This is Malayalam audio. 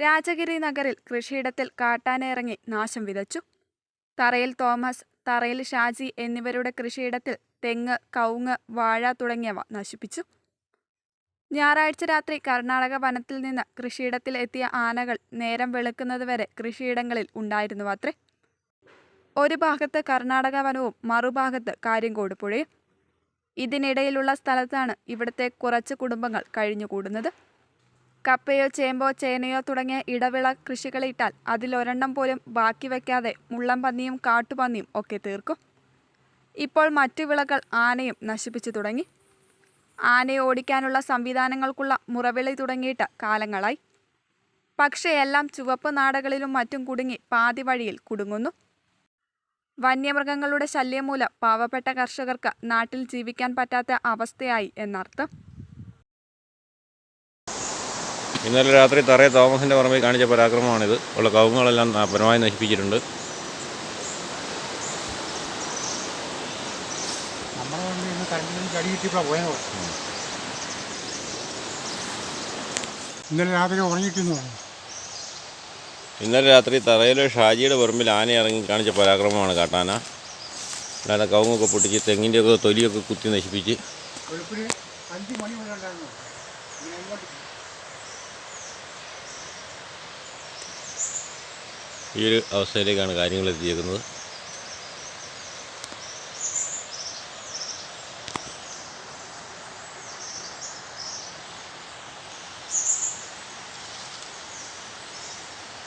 രാജഗിരി നഗറിൽ കൃഷിയിടത്തിൽ കാട്ടാനിറങ്ങി നാശം വിതച്ചു. തറയിൽ തോമസ് തറയിൽ ഷാജി എന്നിവരുടെ കൃഷിയിടത്തിൽ തെങ്ങ് കവുങ്ങ് വാഴ തുടങ്ങിയവ നശിപ്പിച്ചു. ഞായറാഴ്ച രാത്രി കർണാടക വനത്തിൽ നിന്ന് കൃഷിയിടത്തിൽ എത്തിയ ആനകൾ നേരം വെളുക്കുന്നതുവരെ കൃഷിയിടങ്ങളിൽ ഉണ്ടായിരുന്നു അത്രേ. ഒരു ഭാഗത്ത് കർണാടക വനവും മറുഭാഗത്ത് കാര്യങ്കോട് പുഴയും. ഇതിനിടയിലുള്ള സ്ഥലത്താണ് ഇവിടുത്തെ കുറച്ച് കുടുംബങ്ങൾ കഴിഞ്ഞുകൂടുന്നത്. കപ്പയോ ചേമ്പോ ചേനയോ തുടങ്ങിയ ഇടവിള കൃഷികളിട്ടാൽ അതിലൊരെണ്ണം പോലും ബാക്കി വയ്ക്കാതെ മുള്ളംപന്നിയും കാട്ടുപന്നിയും ഒക്കെ തീർക്കും. ഇപ്പോൾ മറ്റു വിളകൾ ആനയും നശിപ്പിച്ചു തുടങ്ങി. ആനയെ ഓടിക്കാനുള്ള സംവിധാനങ്ങൾക്കുള്ള മുറവിളി തുടങ്ങിയിട്ട് കാലങ്ങളായി. പക്ഷേ എല്ലാം ചുവപ്പ് നാടകളിലും മറ്റും കുടുങ്ങി പാതി വഴിയിൽ കുടുങ്ങുന്നു. വന്യമൃഗങ്ങളുടെ ശല്യം മൂലം പാവപ്പെട്ട കർഷകർക്ക് നാട്ടിൽ ജീവിക്കാൻ പറ്റാത്ത അവസ്ഥയായി എന്നർത്ഥം. ഇന്നലെ രാത്രി തറയെ തോമസിന്റെ പറമ്പിൽ കാണിച്ച പരാക്രമമാണിത്. ഉള്ള കവുങ്ങുകളെല്ലാം പരമായി നശിപ്പിച്ചിട്ടുണ്ട്. ഇന്നലെ രാത്രി ഉറങ്ങിയിട്ടെന്ന് പറഞ്ഞു ഇന്നലെ രാത്രി തറയിലെ ഷാജിയുടെ പറമ്പിൽ ആന ഇറങ്ങി കാണിച്ച പരാക്രമമാണ് കാട്ടാന. അല്ലാതെ കവുങ്ങൊക്കെ പൊട്ടിച്ച് തെങ്ങിന്റെയൊക്കെ തൊലിയൊക്കെ കുത്തി നശിപ്പിച്ച്. അഞ്ച് മണി മുതൽ ഈ ഒരു അവസ്ഥയിലേക്കാണ് കാര്യങ്ങൾ എത്തിയേക്കുന്നത്.